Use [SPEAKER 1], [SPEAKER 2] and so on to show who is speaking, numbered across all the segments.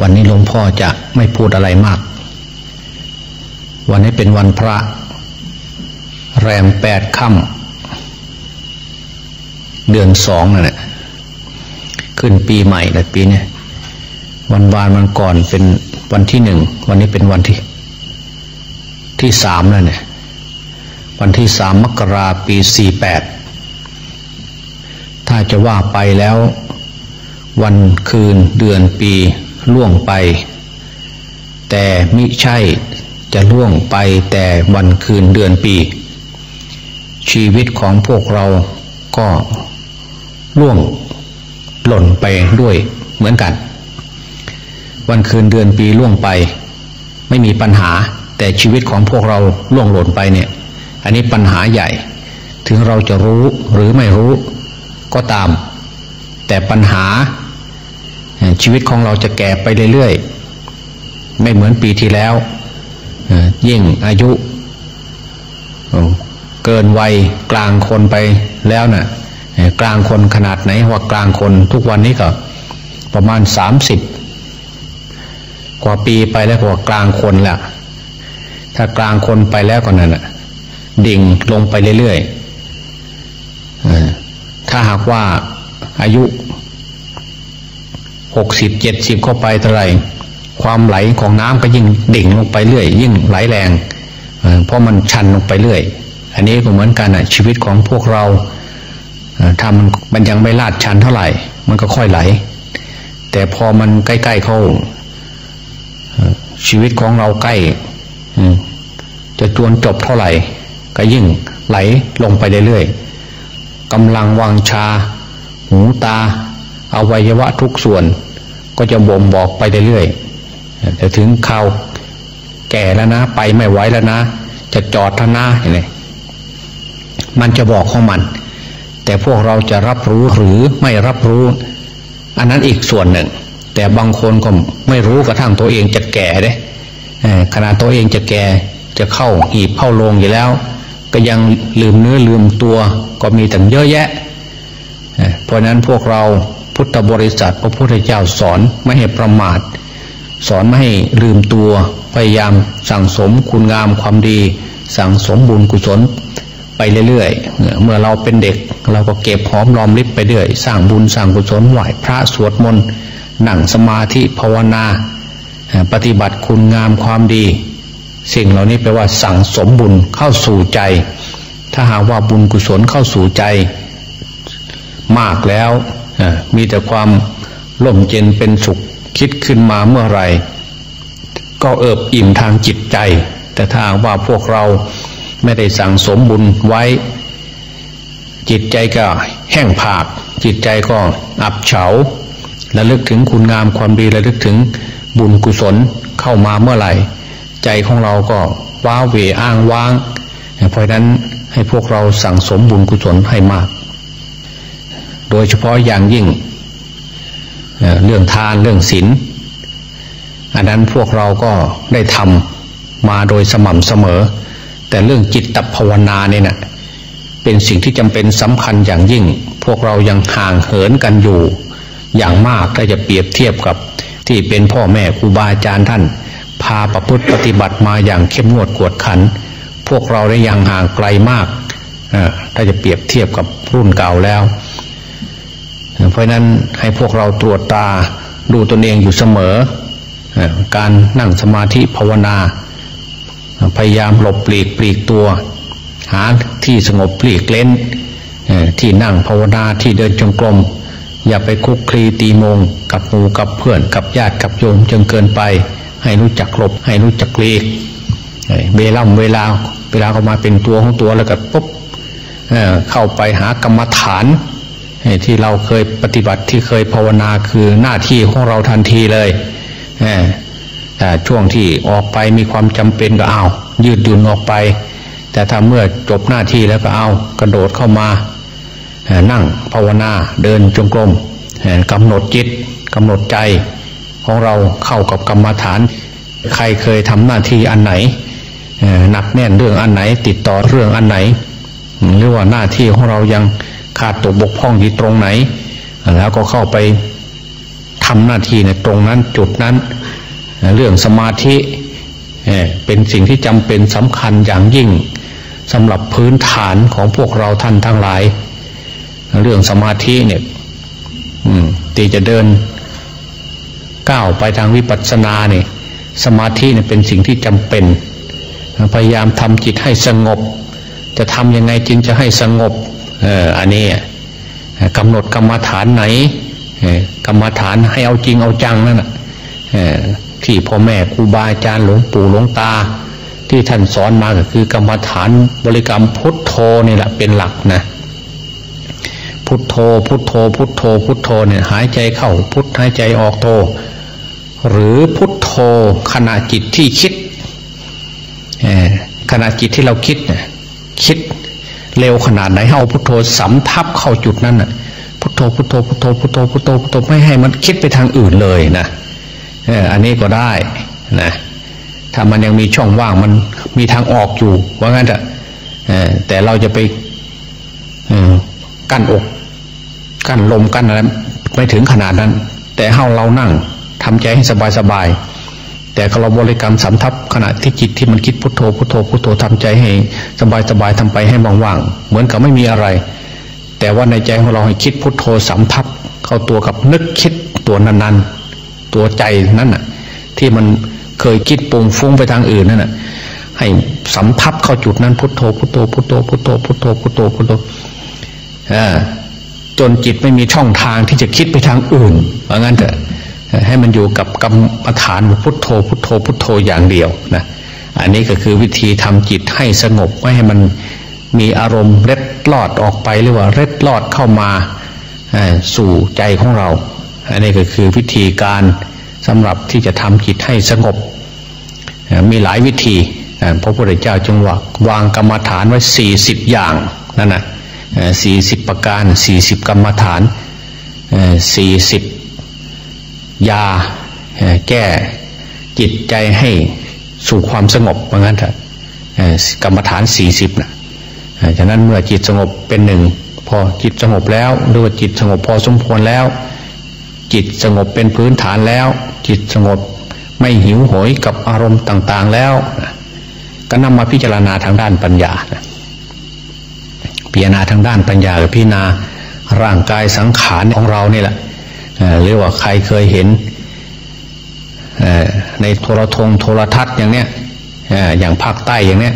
[SPEAKER 1] วันนี้หลวงพ่อจะไม่พูดอะไรมาก วันนี้เป็นวันพระ แรมแปดค่ำเดือนสองนั่นแหละขึ้นปีใหม่แต่ปีนี้วันวานมันก่อนเป็นวันที่หนึ่ง วันนี้เป็นวันที่ ที่สามแล้วเนี่ย วันที่สามมกราปีสี่แปดถ้าจะว่าไปแล้ว วันคืนเดือนปี ล่วงไป แต่มิใช่จะล่วงไปแต่วันคืนเดือนปี ชีวิตของพวกเราก็ล่วงหล่นไปด้วยเหมือนกัน วันคืนเดือนปีล่วงไป ไม่มีปัญหาแต่ชีวิตของพวกเราล่วงหล่นไปเนี่ย อันนี้ปัญหาใหญ่ ถึงเราจะรู้หรือไม่รู้ก็ตาม แต่ปัญหา ชีวิตของเราจะแก่ไปเรื่อยๆ ไม่เหมือนปีที่แล้ว ยิ่งอายุเกินวัยกลางคนไปแล้วนะ่ะกลางคนขนาดไหนว่ากลางคนทุกวันนี้ก็ประมาณสามสิบกว่าปีไปแล้วกว่ากลางคนแหละถ้ากลางคนไปแล้วก็นั่นแหะดิ่งลงไปเรื่อยๆถ้าหากว่าอายุ หกสิบเจ็ดสิบเข้าไปเท่าไรความไหลของน้ำก็ยิ่งดิ่งลงไปเรื่อย ยิ่งไหลแรง เพราะมันชันลงไปเรื่อย อันนี้ก็เหมือนกันอะชีวิตของพวกเราถ้ามันมันยังไม่ลาดชันเท่าไหร่ มันก็ค่อยไหล แต่พอมันใกล้ๆเข้าชีวิตของเราใกล้จะจวนจบเท่าไหร่ ก็ยิ่งไหลลงไปเรื่อยๆกำลังวังชา หูตาอวัยวะทุกส่วน ก็จะบ่มบอกไปเรื่อยๆแต่ถึงข่าวแก่แล้วนะ ไปไม่ไหวแล้วนะ จะจอดท่านาอย่างนี้มันจะบอกของมัน แต่พวกเราจะรับรู้หรือไม่รับรู้ อันนั้นอีกส่วนหนึ่ง แต่บางคนก็ไม่รู้กระทั่งตัวเองจะแก่เด้ขณะตัวเองจะแก่จะเข้าหีบเข้าลงอยู่แล้ว ก็ยังลืมเนื้อลืมตัวก็มีตั้งเยอะแยะเพราะนั้นพวกเรา พุทธบริษัท พระพุทธเจ้าสอนไม่ให้ประมาท สอนไม่ให้ลืมตัวพยายามสั่งสมคุณงามความดี สั่งสมบุญกุศลไปเรื่อยๆ เมื่อเราเป็นเด็ก เราก็เก็บหอมรอมริบไปเรื่อยสร้างบุญสร้างกุศลไหวพระสวดมนต์นั่งสมาธิภาวนา ปฏิบัติคุณงามความดี สิ่งเหล่านี้แปลว่าสั่งสมบุญเข้าสู่ใจ ถ้าหากว่าบุญกุศลเข้าสู่ใจ มากแล้ว มีแต่ความล่มเย็นเป็นสุขคิดขึ้นมาเมื่อไรก็เอิบอิ่มทางจิตใจ แต่ถ้าว่าพวกเราไม่ได้สั่งสมบุญไว้ จิตใจก็แห้งผาก จิตใจก็อับเฉาและลึกถึงคุณงามความดีและลึกถึงบุญกุศลเข้ามาเมื่อไหร่ ใจของเราก็ว้าเหวอ้างว้าง เพราะนั้นให้พวกเราสั่งสมบุญกุศลให้มาก โดยเฉพาะอย่างยิ่งเรื่องทานเรื่องศีลอันนั้นพวกเราก็ได้ทำมาโดยสม่ำเสมอ แต่เรื่องจิตตภาวนาเนี่ยนะเป็นสิ่งที่จำเป็นสำคัญอย่างยิ่ง พวกเรายังห่างเหินกันอยู่ อย่างมากถ้าจะเปรียบเทียบกับที่เป็นพ่อแม่ครูบาอาจารย์ท่าน พาประพฤติปฏิบัติมาอย่างเข้มงวดกวดขัน พวกเราได้ยังห่างไกลมากถ้าจะเปรียบเทียบกับรุ่นเก่าแล้ว เพราะนั้นให้พวกเราตรวจตาดูตนเองอยู่เสมอ การนั่งสมาธิภาวนา พยายามหลบปลีกปลีกตัว หาที่สงบปลีกเล้นที่นั่งภาวนาที่เดินจงกรมอย่าไปคุกคลีตีมง กับหมูกับเพื่อนกับญาติกับโยมจนเกินไป ให้รู้จักหลบให้รู้จักปลีกเวลาเวลาเวลาเขามาเป็นตัวของตัวแล้วก็ปุ๊บเข้าไปหากรรมฐาน ที่เราเคยปฏิบัติที่เคยภาวนาคือหน้าที่ของเราทันทีเลยแต่ช่วงที่ออกไปมีความจำเป็นก็เอา ยืดหยุ่นออกไป แต่ถ้าเมื่อจบหน้าที่แล้วก็เอากระโดดเข้ามานั่งภาวนาเดินจงกรมกำหนดจิตกำหนดใจของเราเข้ากับกรรมฐาน ใครเคยทำหน้าที่อันไหนหนักแน่นเรื่องอันไหนติดต่อเรื่องอันไหนหรือว่าหน้าที่ของเรายัง ขาดตกบกพร่องที่ตรงไหน แล้วก็เข้าไปททำหน้าที่ในตรงนั้นจุดนั้น เรื่องสมาธิเป็นสิ่งที่จำเป็นสำคัญอย่างยิ่งสำหรับพื้นฐานของพวกเราท่านทั้งหลาย เรื่องสมาธิเนี่ยตีจะเดินก้าวไปทางวิปัสสนาเนี่ยสมาธิเนี่ยเป็นสิ่งที่จำเป็น พยายามทำจิตให้สงบ จะทำยังไงจึงจะให้สงบ อันนี้กำหนดกรรมฐานไหนกรรมฐานให้เอาจริงเอาจังนั่นแหะที่พ่อแม่ครูบาอาจารย์หลวงปู่หลวงตา ที่ท่านสอนมาก็คือกรรมฐานบริกรรมพุทโธนี่แหละเป็นหลักนะพุทโธ พุทโธ พุทโธ พุทโธเนี่ยหายใจเข้าพุทหายใจออกโธหรือพุทโธขณะจิตที่คิดขณะจิตที่เราคิดเนี่ยคิด เร็วขนาดไหนเอาพุทโธสำทับเข้าจุดนั้นน่ะพุทโธพุทโธพุทโธพุทโธพุทโธพุทโธไม่ให้มันคิดไปทางอื่นเลยนะอันนี้ก็ได้นะถ้ามันยังมีช่องว่างมันมีทางออกอยู่ว่างั้นแต่แต่เราจะไปกั้นอกกั้นลมกั้นอะไรไม่ถึงขนาดนั้น แต่เฮาเรานั่งทำใจให้สบายสบาย แต่เราบริกรรมสำทับขณะที่จิตที่มันคิดพุทโธพุทโธพุทโธทำใจให้สบายสบายทำไปให้ว่างๆเหมือนกับไม่มีอะไร แต่ว่าในใจของเราให้คิดพุทโธสำทับเข้าตัวกับนึกคิดตัวนั้นๆ ตัวใจนั่นน่ะที่มันเคยคิดปุ่งฟุ้งไปทางอื่นนั่นน่ะให้สำทับเข้าจุดนั้นพุทโธพุทโธพุทโธพุทโธพุทโธพุทโธพุทโธจนจิตไม่มีช่องทางที่จะคิดไปทางอื่นว่างั้นเถอะ ให้มันอยู่กับกรรมฐานพุทโธพุทโธพุทโธอย่างเดียวนะอันนี้ก็คือวิธีทำจิตให้สงบไม่ให้มันมีอารมณ์เล็ดลอดออกไปหรือว่าเล็ดลอดเข้ามาสู่ใจของเรา อันนี้ก็คือวิธีการสำหรับที่จะทำจิตให้สงบ มีหลายวิธีพระพุทธเจ้าจึงว่าวางกรรมฐานไว้สี่สิบอย่างนั่นนะสี่สิบประการสี่สิบกรรมฐานสี่สิบ ยาแก้จิตใจให้สู่ความสงบว่างั้นเถอะกรรมฐานสี่สิบนะฉะนั้นเมื่อจิตสงบเป็นหนึ่งพอจิตสงบแล้วหรือว่าจิตสงบพอสมควรแล้ว จิตสงบเป็นพื้นฐานแล้ว จิตสงบไม่หิวโหยกับอารมณ์ต่างๆแล้ว ก็นำมาพิจารณาทางด้านปัญญาพิจารณาทางด้านปัญญาหรือพิจารณาร่างกายสังขารของเราเนี่แหละ หรือว่าใครเคยเห็นในโทรทงโทรทัศน์อย่างเนี้ยอย่างภาคใต้อย่างเนี้ย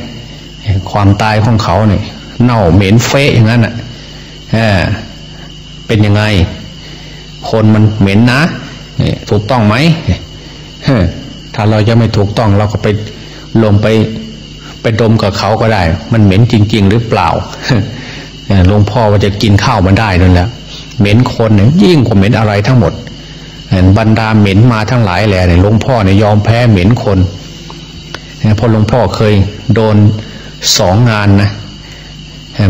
[SPEAKER 1] ความตายของเขาเนี่ยเน่าเหม็นเฟะอย่างนั้นอะเป็นยังไง คนมันเหม็นนะถูกต้องไหมถ้าเราจะไม่ถูกต้องเราก็ไปลงไปไปดมกับเขาก็ได้ มันเหม็นจริง ๆ หรือเปล่าหลวงพ่อว่าจะกินข้าวมันได้นั่นแหละ เหม็นคนเนี่ยยิ่งกว่าเหม็นอะไรทั้งหมดบรรดาเหม็นมาทั้งหลายแหละเนี่ยหลวงพ่อเนี่ยยอมแพ้เหม็นคนเพราะหลวงพ่อเคยโดนสองงานนะ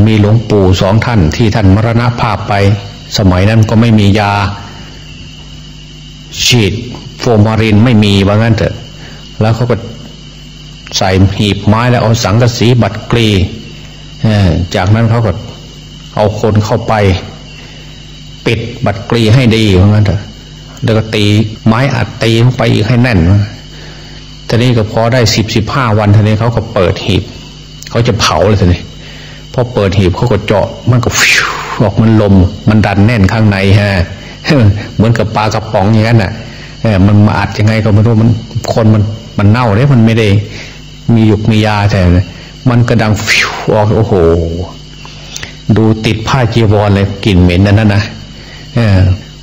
[SPEAKER 1] มีหลวงปู่สองท่านที่ท่านมรณภาพไป สมัยนั้นก็ไม่มียา ฉีดโฟมารินไม่มีว่างั้นเถอะ แล้วเขาก็ใส่หีบไม้แล้วเอาสังกะสีบัดกรีจากนั้นเขาก็เอาคนเข้าไป ปิดบัตรกรีให้ดีเหมือนกันเถอะแล้วก็ตีไม้อัดตีลงไปอีกให้แน่นทีนี้ก็พอได้สิบสิบห้าวันทีนี้เขาก็เปิดหีบเขาจะเผาเลยทีนี้พอเปิดหีบเขาก็เจาะมันก็ฟิวออกมันลม มันดันแน่นข้างในฮะเหมือนกับปลากระป๋องอย่างนั้นน่ะมันมาอัดยังไงก็ไม่รู้มันคนมันมันเน่าเลยมันไม่ได้ มีหยุกมียาแต่มันกระดังฟิวออกโอ้โห ดูติดผ้าจีวรเลยกลิ่นเหม็นนั่นนะอ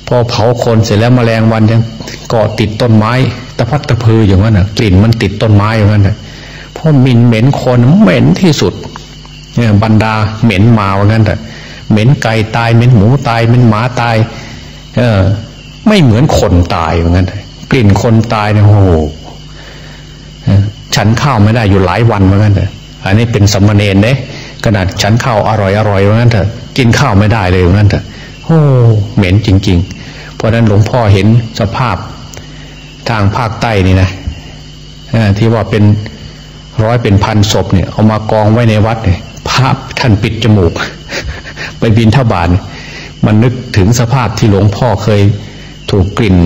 [SPEAKER 1] พอเผาคนเสร็จแล้วมแมลงวันยังเกาะติดต้นไม้ตะพัดตะพืออย่างนั้นนะกลิ่นมันติดต้นไม้อย่างนั้นนะเพราะมินเหม็นคนเหม็นที่สุดเนี่ยบรรดาเหม็นมาอย่างนั้นแต่เหม็นไก่ตายเหม็นหมูตายเหม็นหมาตาย เออ ไม่เหมือนคนตายอย่างนั้นกลิ่นคนตายเนี่ยโอ้โหฉันข้าวไม่ได้อยู่หลายวันเหมือนกันแต่อันนี้เป็นสมณเณรเนี่ยขนาดฉันข้าวอร่อยอร่อยเหมือนกันเถอะกินข้าวไม่ได้เลยเหมือนกันเถอะโอ้ เหม็นจริง ๆ เพราะนั้นหลวงพ่อเห็นสภาพทางภาคใต้นี่นะที่ว่าเป็นร้อยเป็นพันศพเนี่ยเอามากองไว้ในวัดเนี่ยภาพท่านปิดจมูก ไปบินท่าบาทมันนึกถึงสภาพที่หลวงพ่อเคยถูกกลิ่น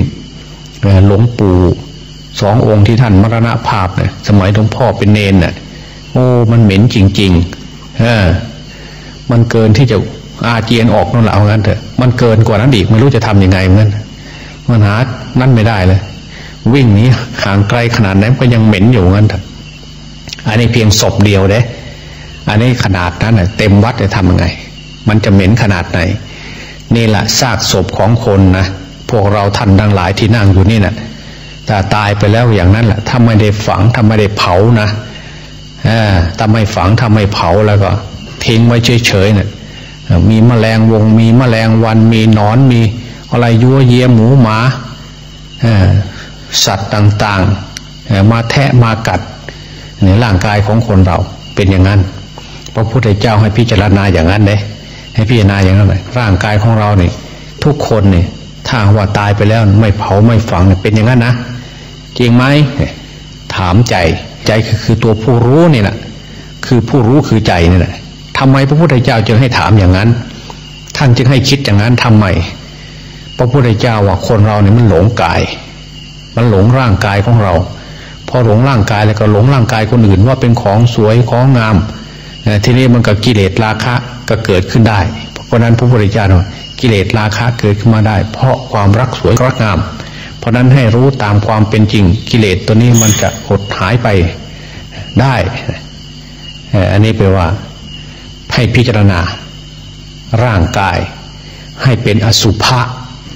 [SPEAKER 1] หลวงปู่สององค์ที่ท่านมรณภาพเนี่ยสมัยหลวงพ่อเป็นเนนเนี่ยโอ้มันเหม็นจริงๆเออมันเกินที่จะ อาเจียนออกนั่นแหละเอางั้นเถอะมันเกินกว่านั้นอีกไม่รู้จะทํำยังไงเหมือนกันมันหานั่นไม่ได้เลย วิ่งนี้ห่างไกลขนาดนั้นก็ยังเหม็นอยู่งั้นเถอะอันนี้เพียงศพเดียวเด้อันนี้ขนาดนั้นเต็มวัดจะทำยังไง มันจะเหม็นขนาดไหน นี่แหละซากศพของคนนะพวกเราท่านดังหลายที่นั่งอยู่นี่นะ่ะแต่ตายไปแล้วอย่างนั้นแหละถ้าไม่ได้ฝังถ้าไม่ได้เผานะถ้าไม่ฝังถ้าไม่เผาแล้วก็ ทิ้งไว้เฉยๆเนะี่ย มีแมลงวง มีแมลงวัน มีนอน มีอะไรยั่วเยี่ยหมูหมาสัตว์ต่างๆ มาแทะมากัดในร่างกายของคนเราเป็นอย่างนั้น พระพุทธเจ้าให้พิจารณาอย่างนั้นเลยให้พิจารณาอย่างนั้นเลยร่างกายของเราเนี่ยทุกคนเนี่ยถ้าว่าตายไปแล้วไม่เผาไม่ฝังเป็นอย่างนั้นนะจริงไหมถามใจใจคือคือตัวผู้รู้นี่แหละคือผู้รู้คือใจนี่แหละ ทำไมพระพุทธเจ้าจึงให้ถามอย่างนั้น ท่านจึงให้คิดอย่างนั้นทำไมพระพุทธเจ้าว่าคนเราเนี่ยมันหลงกาย มันหลงร่างกายของเราพอหลงร่างกายแล้วก็หลงร่างกายคนอื่นว่าเป็นของสวยของงามทีนี้มันก็กิเลสราคะก็เกิดขึ้นได้ เพราะนั้นพระพุทธเจ้าว่ากิเลสราคะเกิดขึ้นมาได้ เพราะความรักสวยรักงาม เพราะนั้นให้รู้ตามความเป็นจริงกิเลสตัวนี้มันจะหดหายไปได้อันนี้แปลว่า ให้พิจารณา ร่างกาย ให้เป็นอสุภะ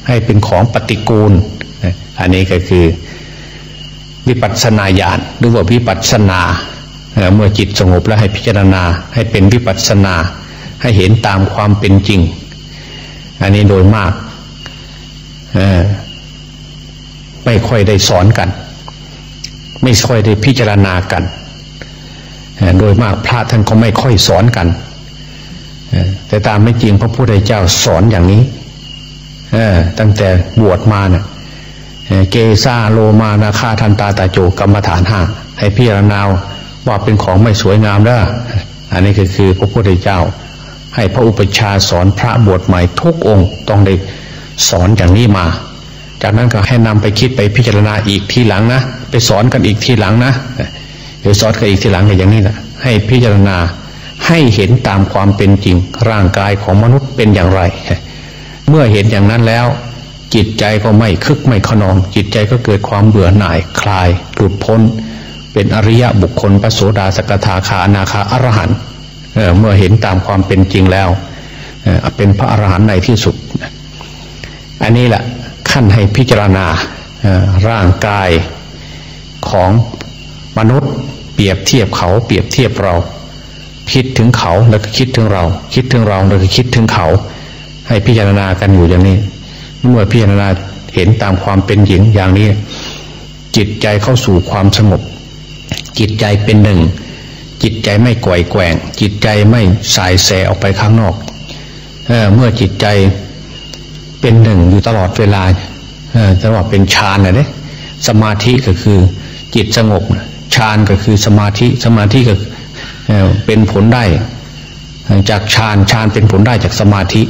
[SPEAKER 1] ให้เป็นของปฏิกูล อันนี้ก็คือวิปัสสนาญาณหรือว่าวิปัสสนาเมื่อจิตสงบแล้วให้พิจารณา ให้เป็นวิปัสสนา ให้เห็นตามความเป็นจริง อันนี้โดยมากไม่ค่อยได้สอนกัน ไม่ค่อยได้พิจารณากัน โดยมากพระท่านก็ไม่ค่อยสอนกัน แต่ตามไม่จริงพระพุทธเจ้าสอนอย่างนี้ตั้งแต่บวชมาเนะ่ยเกซาโลมานาคาทันตาตาโจกรรมฐานห้าให้พิจารณาว่าเป็นของไม่สวยงามแล้วอันนี้ก็คือพระพุทธเจ้า ให้พระอุปชาสอนพระบวชใหม่ทุกองค์ต้องได้สอนอย่างนี้มา จากนั้นก็ให้นำไปคิดไปพิจารณาอีกทีหลังนะไปสอนกันอีกทีหลังนะเดี๋ยวสอนกันอีกทีหลังอย่างนี้นะให้พิจารณา ให้เห็นตามความเป็นจริง ร่างกายของมนุษย์เป็นอย่างไร เมื่อเห็นอย่างนั้นแล้ว จิตใจก็ไม่คึกไม่ขนอง จิตใจก็เกิดความเบื่อหน่ายคลาย หลุดพ้น เป็นอริยะบุคคลพระโสดาสกทาคานาคาอรหันต์เมื่อเห็นตามความเป็นจริงแล้วเป็นพระอรหันต์ในที่สุด อันนี้แหละขั้นให้พิจารณาร่างกายของมนุษย์ เปรียบเทียบเขาเปรียบเทียบเรา คิดถึงเขาแล้วก็คิดถึงเรา คิดถึงเราแล้วก็คิดถึงเขา ให้พิจารณากันอยู่อย่างนี้ เมื่อพิจารณาเห็นตามความเป็นหญิงอย่างนี้ จิตใจเข้าสู่ความสงบ จิตใจเป็นหนึ่ง จิตใจไม่ก่อยแกว่ง จิตใจไม่สายแสออกไปข้างนอกเอเมื่อจิตใจเป็นหนึ่งอยู่ตลอดเวลาจะว่าเป็นฌานนะเนี่ยสมาธิก็คือจิตสงบฌานก็คือสมาธิสมาธิก็ เป็นผลได้ จากฌานฌานเป็นผลได้จากสมาธิ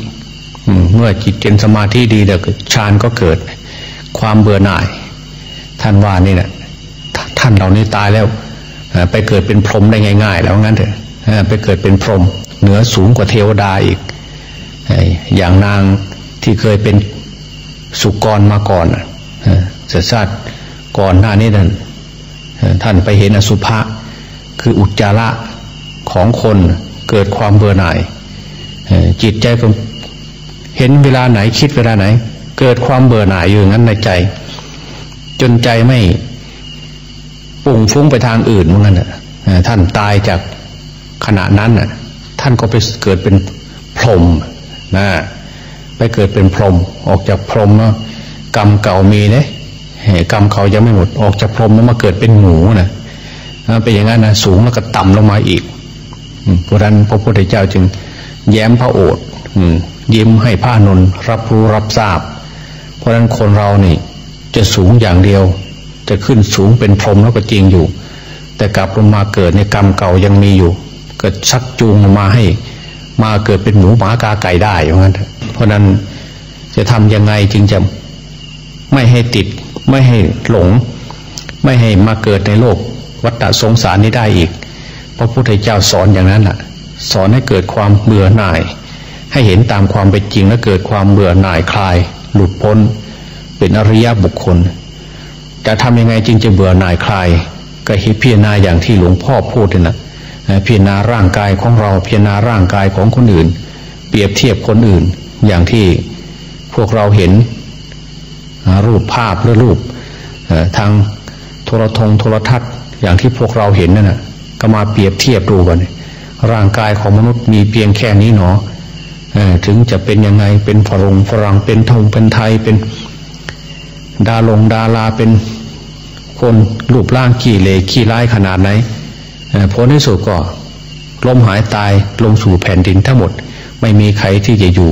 [SPEAKER 1] เมื่อจิตเป็นสมาธิดีเดี๋ยวฌานก็เกิดความเบื่อหน่าย ท่านว่านี่แหละท่านเหล่านี้ตายแล้วไปเกิดเป็นพรหมได้ง่าย ๆ แล้วงั้นเถอะไปเกิดเป็นพรหมเหนือสูงกว่าเทวดาอีก อย่างนางที่เคยเป็นสุกรมาก่อนเสียชาติก่อนหน้านี้ท่านท่านไปเห็นอสุภะคืออุจจาระ ของคนเกิดความเบื่อหน่ายจิตใจก็เห็นเวลาไหนคิดเวลาไหน เกิดความเบื่อหน่ายอยู่งั้นในใจ จนใจไม่ปุ่งฟุ้งไปทางอื่นเหมือนกันท่านตายจากขณะนั้นท่านก็ไปเกิดเป็นพรหมนะไปเกิดเป็นพรหมออกจากพรหมเนาะกรรมเก่ามีเนี่ยกรรมเขายังไม่หมดออกจากพรหมแล้วมาเกิดเป็นหมูนะเป็นอย่างนั้นนะสูงแล้วก็ต่ำลงมาอีก เพราะนั้นพระพุทธเจ้าจึงแย้มพระโอษฐ์ยิ้มให้พระนนรับรู้รับทราบ เพราะนั้นคนเรานี่จะสูงอย่างเดียว จะขึ้นสูงเป็นพรหมแล้วก็จริงอยู่ แต่กลับลงมาเกิดในกรรมเก่ายังมีอยู่กิดชักจูงมาให้ มาเกิดเป็นหมูหมากาไก่ได้อย่างนั้นเพราะนั้นจะทำยังไงจึงจะไม่ให้ติด ไม่ให้หลง ไม่ให้มาเกิดในโลก วัฏสงสารนี้ได้อีก พระพุทธเจ้าสอนอย่างนั้นแหละสอนให้เกิดความเบื่อหน่าย ให้เห็นตามความเป็นจริงและเกิดความเบื่อหน่ายคลาย หลุดพ้น เป็นอริยบุคคล จะทำยังไงจึงจะเบื่อหน่ายคลาย ก็ให้พิจารณาอย่างที่หลวงพ่อพูดนะพิจารณาร่างกายของเราพิจารณาร่างกายของคนอื่น เปรียบเทียบคนอื่น อย่างที่พวกเราเห็นรูปภาพหรือรูปทางโทรทงโทรทัศน์อย่างที่พวกเราเห็นนั่นนะ ก็มาเปรียบเทียบดูกันร่างกายของมนุษย์มีเพียงแค่นี้หนอถึงจะเป็นยังไงเป็นฝรงฝรั่งเป็นทงเป็นไทยเป็นดาลงดาราเป็นคนรูปร่างขี้เลขี้ร้ายขนาดไหนผลที่สุดก็ล้มหายตายลงสู่แผ่นดินทั้งหมด ไม่มีใครที่จะอยู่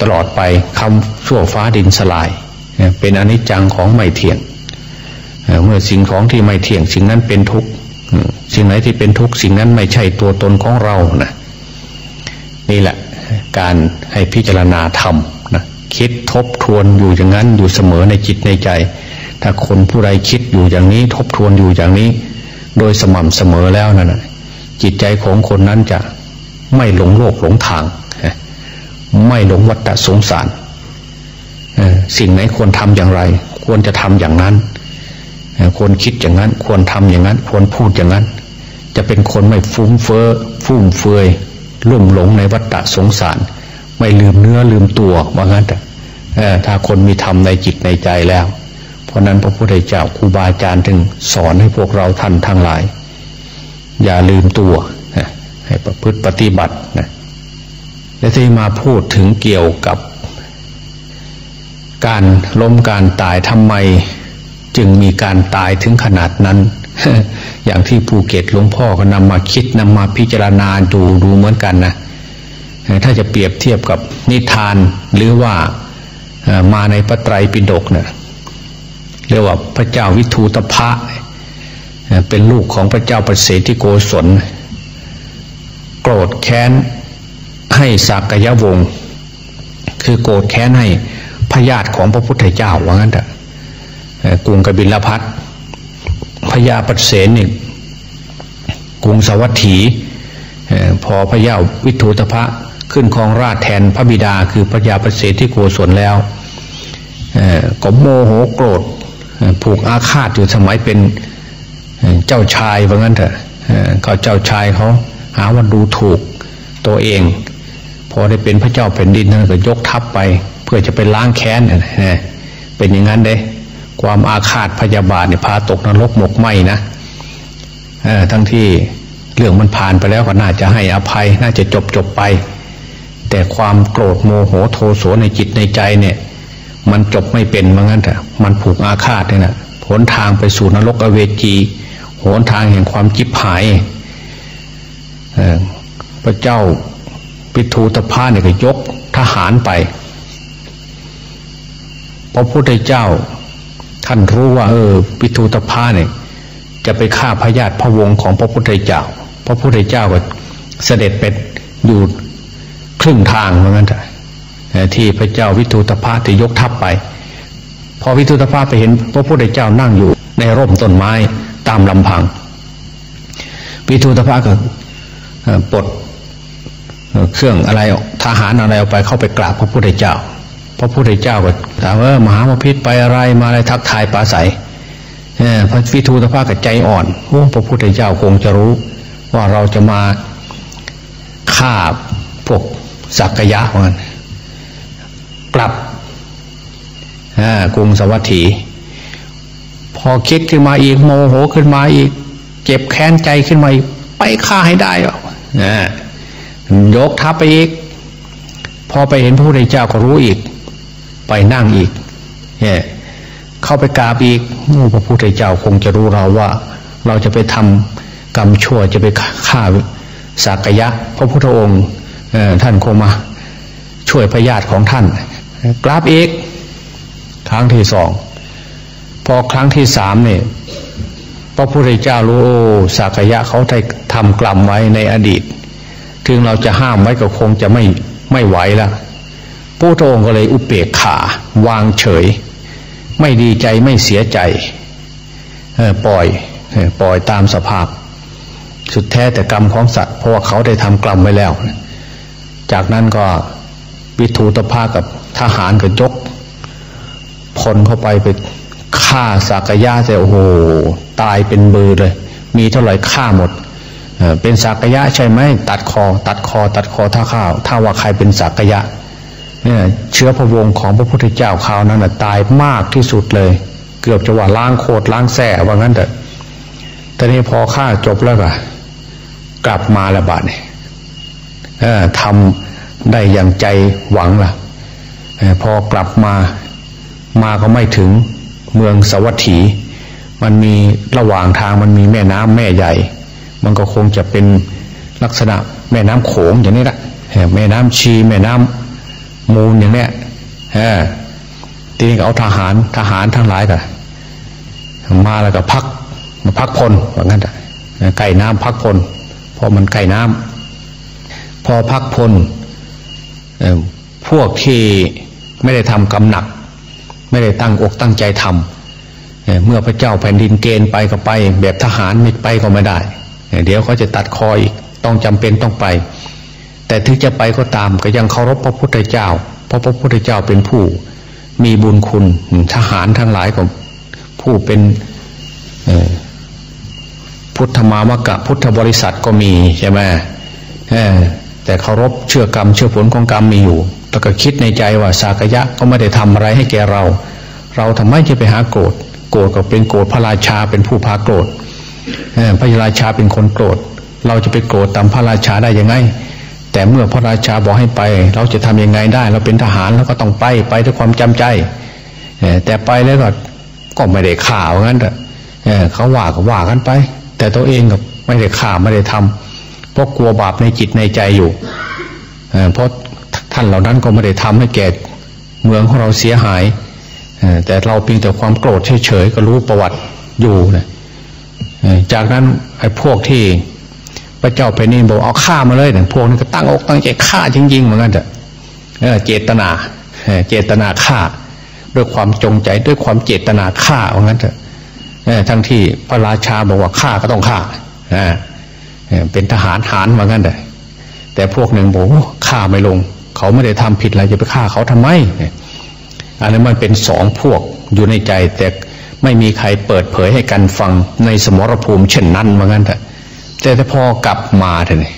[SPEAKER 1] ตลอดไปคำชั่วฟ้าดินสลาย เป็นอนิจจังของไม่เที่ยงเมื่อสิ่งของที่ไม่เที่ยงสิ่งนั้นเป็นทุกข์ สิ่งไหนที่เป็นทุกข์สิ่งนั้นไม่ใช่ตัวตนของเรานะนี่แหละการให้พิจารณาธรรมนะคิดทบทวนอยู่อย่างนั้นอยู่เสมอในจิตในใจ ถ้าคนผู้ใดคิดอยู่อย่างนี้ ทบทวนอยู่อย่างนี้ โดยสม่ำเสมอแล้วนั่นะจิตใจของคนนั้นจะไม่หลงโลกหลงทาง ไม่หลงวัฏสงสารสิ่งไหนควรทำอย่างไร ควรจะทำอย่างนั้นควรคิดอย่างนั้น ควรทำอย่างนั้น ควรพูดอย่างนั้น จะเป็นคนไม่ฟุ้งเฟ้อฟุ่มเฟือยลุ่มหลงในวัฏฏะสงสาร ไม่ลืมเนื้อลืมตัวว่างั้นแต่ถ้าคนมีธรรมในจิตในใจแล้ว เพราะนั้นพระพุทธเจ้าครูบาอาจารย์ถึงสอนให้พวกเราท่านทั้งหลาย อย่าลืมตัวให้ประพฤติปฏิบัตินะและที่มาพูดถึงเกี่ยวกับ การล้มการตายทำไม จึงมีการตายถึงขนาดนั้น อย่างที่ภูเก็ตหลวงพ่อก็นำมาคิดนำมาพิจารณาดูดูเหมือนกันนะถ้าจะเปรียบเทียบกับนิทานหรือว่ามาในพระไตรปิฎกเนะี่ยเรียกว่าพระเจ้าวิทูตภะเป็นลูกของพระเจ้าประเสฐิโกศล โกรธแค้นให้สักยวงศ์คือโกรธแค้นให้พญาติของพระพุทธเจ้าว่างั้นเถอะกรุงกบิลพัท พญาปเสนนี่กรุงสวัสถีพอพระยาวิถุตภะขึ้นครองราชแทนพระบิดาคือพระยาปัสเสที่โกศลแล้วก็โมโหโกรธผูกอาฆาตอยู่สมัยเป็นเจ้าชายว่างั้นเถอะเขาเจ้าชายเขาหาว่าดูถูกตัวเอง พอได้เป็นพระเจ้าแผ่นดินนั่นก็ยกทัพไป เพื่อจะไปล้างแค้นเป็นอย่างนั้นเด้ ความอาฆาตพยาบาทเนี่ยพาตกนรกหมกไหมนะทั้งที่เรื่องมันผ่านไปแล้วก็น่าจะให้อภัย น่าจะจบจบไป แต่ความโกรธโมโหโทโสในจิตในใจเนี่ย มันจบไม่เป็นมือนกันแต่มันผูกอาฆาตเนี่ยนะหนทางไปสู่นรกอเวจีหนทางแห่งความจิบหายพระเจ้าปิทูตพาเนี่ยก็ยกทหารไปพระพุทธเจ้า ท่านรู้ว่า เออปิทูตภาเนี่ยจะไปฆ่าพญาติพระวงศ์ของพระพุทธเจ้า พระพุทธเจ้าก็เสด็จเป็ดอยู่ครึ่งทางเหมือนกันที่พระเจ้าวิทูตภาจะยกทัพไป พอวิทูตภาไปเห็นพระพุทธเจ้านั่งอยู่ในร่มต้นไม้ตามลำพัง วิทูตภาก็ปลดเครื่องอะไรทหารอะไรเอาไปเข้าไปกราบพระพุทธเจ้า พระพุทธเจ้าก็ถามว่ามหาพิษไปอะไรมาอะไรทักทายปาศัยพระวิทูตภากับใจอ่อนโอ้พระพุทธเจ้าคงจะรู้ ว่าเราจะมาฆ่าพวกสักยะมันกลับกรุงสวัสดีพอคิดขึ้นมาอีกโมโหขึ้นมาอีก เจ็บแค้นใจขึ้นมาอีก ไปฆ่าให้ได้หรอยกทัพไปอีก พอไปเห็นพระพุทธเจ้าก็รู้อีก ไปนั่งอีกเนี่ยเข้าไปกราบอีกพระพุทธเจ้าคงจะรู้เราว่า เราจะไปทำกรรมชั่วจะไปฆ่าสักยะ พระพุทธองค์ท่านคงมาช่วยพญาติของท่านกราบอีกครั้งที่สองพอครั้งที่สามเนี่ยพระพุทธเจ้ารู้โอ้สักยะเขาได้ทำกรรมไว้ในอดีต ถึงเราจะห้ามไว้ก็คงจะไม่ไม่ไหวแล้ว พระองค์ก็เลยอุเบกขาวางเฉย ไม่ดีใจไม่เสียใจปล่อยปล่อยตามสภาพ สุดแท้แต่กรรมของสัตว์เพราะว่าเขาได้ทำกรรมไว้แล้ว จากนั้นก็วิทูตภากับทหารก็ยกพลเข้าไปไปฆ่าสากยะแต่โอ้โหตายเป็นเบือเลย มีเท่าไหร่ฆ่าหมดเป็นสากยะใช่ไหมตัดคอ ตัดคอ ตัดคอท่าข้าว ถ้าว่าใครเป็นสากยะ เนี่ยเชื้อพระวงศ์ของพระพุทธเจ้าคราวนั้นนะตายมากที่สุดเลย เกือบจะว่าล้างโคตรล้างแส่ว่างั้นแต่ตอนนี้พอฆ่าจบแล้วก็กลับมาละบาดเนี่ยทำได้อย่างใจหวังละ่ะพอกลับมามาก็ไม่ถึงเมืองสวัสถีมันมีระหว่างทางมันมีแม่น้ำแม่ใหญ่ มันก็คงจะเป็นลักษณะแม่น้ำโขงอย่างนี้แหละแม่น้ำชีแม่น้ำ มูลอย่างเนี้ยทีนี้เอาทหารทหารทั้งหลายกันมาแล้วก็พักมาพักพลว่างั้นไก่น้ำพักพลเพราะมันไก่น้ำพอพักพลพวกที่ไม่ได้ทำกำหนัก ไม่ได้ตั้งอกตั้งใจทำเมื่อพระเจ้าแผ่นดินเกณฑ์ไปก็ไป แบบทหารไม่ไปก็ไม่ได้ เดี๋ยวเขาจะตัดคออีกต้องจำเป็นต้องไป แต่ถึงจะไปก็ตามก็ยังเคารพพระพุทธเจ้า เพราะพระพุทธเจ้าเป็นผู้ มีบุญคุณทหารทั้งหลายของผู้เป็นพุทธมามกะพุทธบริษัทก็มีใช่ไหมแต่เคารพเชื่อกรรมเชื่อผลของกรรมมีอยู่ แต่ก็คิดในใจว่าสากยะก็ไม่ได้ทำอะไรให้แกเรา เราทำไมจะไปหาโกรธ โกรธก็เป็นโกรธพระราชาเป็นผู้พาโกรธพระราชาเป็นคนโกรธ เราจะไปโกรธตามพระราชาได้ยังไง แต่เมื่อพระราชาบอกให้ไป เราจะทำยังไงได้ เราเป็นทหารเราก็ต้องไปไปด้วยความจำใจแต่ไปแล้วก็ก็ไม่ได้ข่าวงั้นเขาว่าก็ว่ากันไป แต่ตัวเองก็ไม่ได้ข่าวไม่ได้ทำเพราะกลัวบาปในจิตในใจอยู่เพราะท่านเหล่านั้นก็ไม่ได้ทำให้แก่เมืองของเราเสียหายแต่เราเพียงแต่ความโกรธเฉยๆก็รู้ประวัติอยู่นะจากนั้นไอ้พวกที่ พระเจ้าไปนี่บอกเอาฆ่ามาเลยเนี่ยพวกนี้ก็ตั้งอกตั้งใจฆ่าจริงๆเหมือนกันเถอะเจตนาเจตนาฆ่า ด้วยความจงใจด้วยความเจตนาฆ่าเหมือนกันเถอะทั้งที่พระราชาบอกว่าฆ่าก็ต้องฆ่าเป็นทหารหารเหมือนกันเถอะแต่พวกหนึ่งบอกฆ่าไม่ลง เขาไม่ได้ทำผิดอะไรจะไปฆ่าเขาทำไมอันนั้นมันเป็นสองพวกอยู่ในใจแต่ไม่มีใครเปิดเผยให้กันฟังในสมรภูมิเช่นนั้นเหมือนกันแต่ แต่พอกลับมาเถอะนี่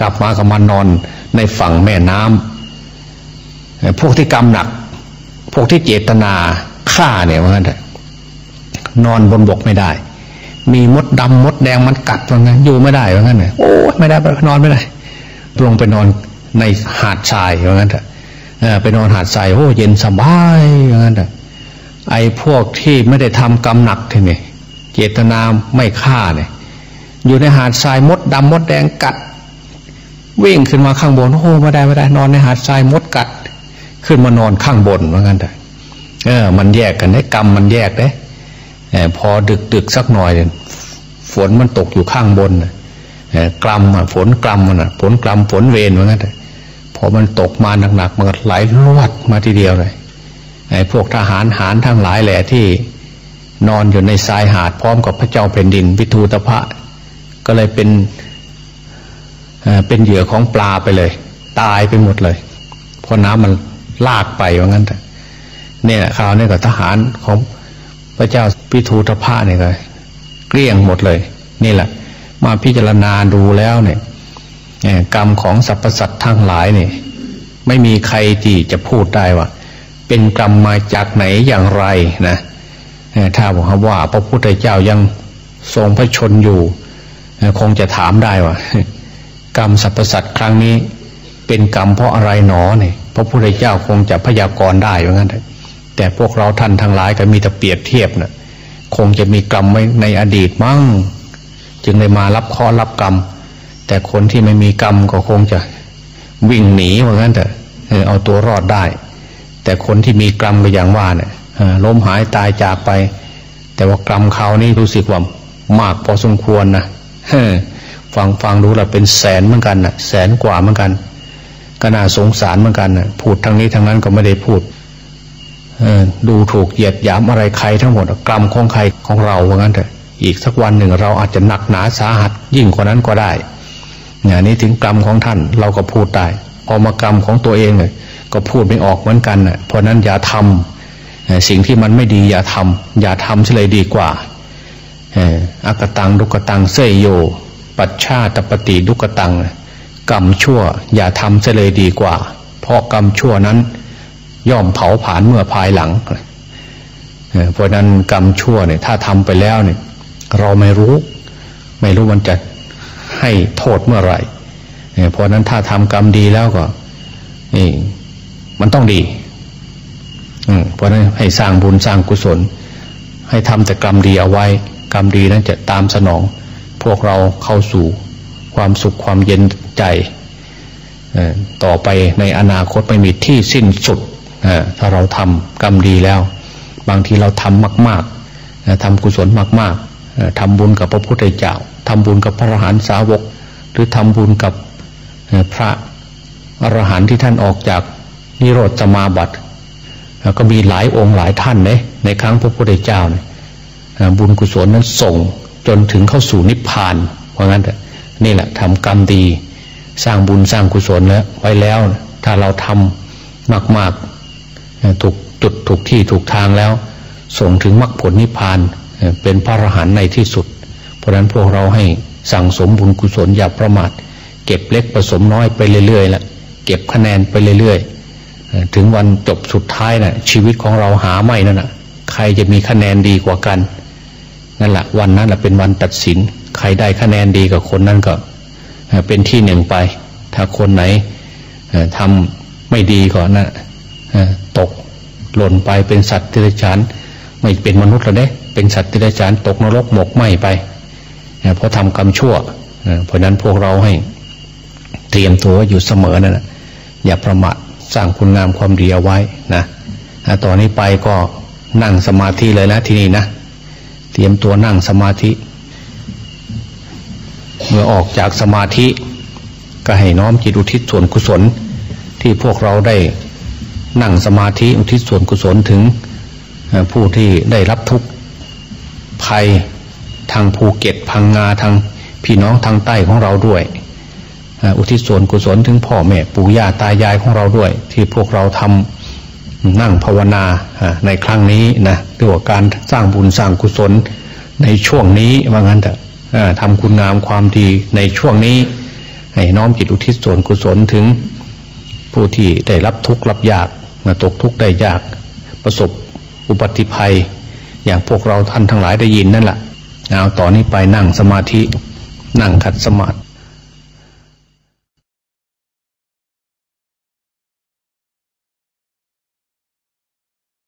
[SPEAKER 1] กลับมาก็มานอนในฝั่งแม่น้ำพวกที่กรรมหนัก พวกที่เจตนาฆ่าเนี่ยเหมือนนนอนบนบกไม่ได้ มีมดดำมดแดงมันกัดว่างั้นอยู่ไม่ได้ว่างั้นเลยโอ้ไม่ได้ไปนอนไม่ได้ ลงไปนอนในหาดทรายอย่างั้นเถอะไปนอนหาดทรายโอ้เย็นสบายอย่างั้นเถอะไอ้พวกที่ไม่ได้ทำกรรมหนักทีนี่เจตนาไม่ฆ่าเนี่ย อยู่ในหาดทรายมดดำมดแดงกัด วิ่งขึ้นมาข้างบนโอ้ไม่ได้ไม่ได้ นอนในหาดทรายมดกัด ขึ้นมานอนข้างบนเหมือนกันเถอะเออ มันแยกกันได้กรรมมันแยกได้พอดึกดึกสักหน่อยฝนมันตกอยู่ข้างบนกลัมฝนกลัมมันฝนกลัมฝนเวรเหมือนกันพอมันตกมาหนักๆมันไหลลวดมาทีเดียวเลยไอ้พวกทหารหารทั้งหลายแหละที่ นอนอยู่ในทรายหาดพร้อมกับพระเจ้าแผ่นดินวิทูตภะ ก็เลยเป็นเป็นเหยื่อของปลาไปเลย ตายไปหมดเลยเพราะน้ำมันลากไปว่างั้นแต่เนี่ยคราวนี้ก็ทหารของพระเจ้าพิทูตภะเนี่ยก็เกลี้ยงหมดเลย นี่แหละ มาพิจารณาดูแล้วเนี่ยกรรมของสรรพสัตว์ทั้งหลายเนี่ยไม่มีใครที่จะพูดได้ว่า เป็นกรรมมาจากไหนอย่างไรนะถ้าบอกว่าพระพุทธเจ้ายังทรงพระชนอยู่ คงจะถามได้ว่ากรรมสรรพสัตว์ครั้งนี้ เป็นกรรมเพราะอะไรหนอเนี่ยพระพุทธเจ้าคงจะพยากรณ์ได้เหมือนกันแต่พวกเราท่านทั้งหลายก็มีแต่เปรียบเทียบนะคงจะมีกรรมไว้ในอดีตมั่ง จึงได้มารับข้อรับกรรม แต่คนที่ไม่มีกรรมก็คงจะวิ่งหนีเหมือนกันแต่เอาตัวรอดได้ แต่คนที่มีกรรมก็อย่างว่าเนี่ยล้มหายตายจากไป แต่ว่ากรรมเขานี่รู้สึกว่ามากพอสมควรนะ ฟังฟังดูแล้วเป็นแสนเหมือนกันนะแสนกว่าเหมือนกันก็น่าสงสารเหมือนกันนะพูดทางนี้ทางนั้นก็ไม่ได้พูดดูถูกเหยียดหยามอะไรใครทั้งหมดกรรมของใครของเราว่างั้นเถอะอีกสักวันหนึ่งเราอาจจะหนักหนาสาหัสยิ่งกว่านั้นก็ได้เนี่ยนี้ถึงกรรมของท่านเราก็พูดได้พอมากรรมของตัวเองเนี่ยก็พูดไม่ออกเหมือนกันน่ะเพราะนั้นอย่าทำสิ่งที่มันไม่ดีอย่าทำอย่าทำเลยดีกว่า อากตังดุกตังเสยโย ปัจฉาตปฏิดุกตัง กรรมชั่วอย่าทำเลยดีกว่า เพราะกรรมชั่วนั้น ย่อมเผาผลาญเมื่อภายหลังเพราะนั้นกรรมชั่วเนี่ยถ้าทำไปแล้วเนี่ย เราไม่รู้ ไม่รู้มันจะให้โทษเมื่อไหร่เพราะนั้นถ้าทำกรรมดีแล้วก็นี่มันต้องดีเพราะนั้นให้สร้างบุญสร้างกุศล ให้ทำแต่กรรมดีเอาไว้ กรรมดีนั้นจะตามสนอง พวกเราเข้าสู่ความสุขความเย็นใจต่อไปในอนาคตไม่มีที่สิ้นสุด ถ้าเราทำกรรมดีแล้ว บางทีเราทำมากๆทำกุศลมากๆทำบุญกับพระพุทธเจ้าทำบุญกับพระอรหันตสาวก หรือทำบุญกับพระอรหันต์ที่ท่านออกจากนิโรธสมาบัติก็มีหลายองค์หลายท่านเนี่ยในครั้งพระพุทธเจ้าเนี่ย บุญกุศลนั้นส่งจนถึงเข้าสู่นิพพาน เพราะงั้นนี่แหละทำกรรมดี สร้างบุญสร้างกุศลแล้วไว้แล้ว ถ้าเราทำมากๆถูกจุดถูกที่ถูกทางแล้ว ส่งถึงมรรคผลนิพพานเป็นพระอรหันต์ในที่สุด เพราะฉะนั้นพวกเราให้สั่งสมบุญกุศลอย่าประมาทเก็บเล็กผสมน้อยไปเรื่อยๆละเก็บคะแนนไปเรื่อยๆ ถึงวันจบสุดท้ายนะ่ะชีวิตของเราหาไม่นั่นนะใครจะมีคะแนนดีกว่ากัน นั่นแหละวันนั้นแหละเป็นวันตัดสิน ใครได้คะแนนดีกับคนนั้นก็เป็นที่หนึ่งไป ถ้าคนไหนทำไม่ดีก่อนนะตกหล่นไปเป็นสัตว์ที่ไรฉานไม่เป็นมนุษย์แล้วเนี่ยเป็นสัตว์ที่ไรฉานตกนรกหมกไหมไปเพราะทำกรรมชั่วเพราะนั้นพวกเราให้เตรียมตัวอยู่เสมอนะั่นอย่าประมาทสร้างคุณงามความดีเอาไว้นะต่อนนี้ไปก็นั่งสมาธิเลยนะที่นี่นะ เตรียมตัวนั่งสมาธิ เมื่อออกจากสมาธิ ก็ให้น้อมจิตอุทิศส่วนกุศล ที่พวกเราได้นั่งสมาธิอุทิศส่วนกุศลถึงผู้ที่ได้รับทุกข์ภัยทางภูเก็ตพังงาทางพี่น้องทางใต้ของเราด้วยอุทิศส่วนกุศลถึงพ่อแม่ปู่ย่าตายายของเราด้วย ที่พวกเราทำ นั่งภาวนาในครั้งนี้นะด้วยการสร้างบุญสร้างกุศลในช่วงนี้ว่างั้นเถอะทำคุณงามความดีในช่วงนี้ ให้น้อมจิตอุทิศส่วนกุศลถึงผู้ที่ได้รับทุกข์รับยากมาตกทุกข์ได้ยากประสบอุบัติภัย อย่างพวกเราท่านทั้งหลายได้ยินนั่นแหละเอาต่อนนี้ไปนั่งสมาธิ นั่งขัดสมาธิ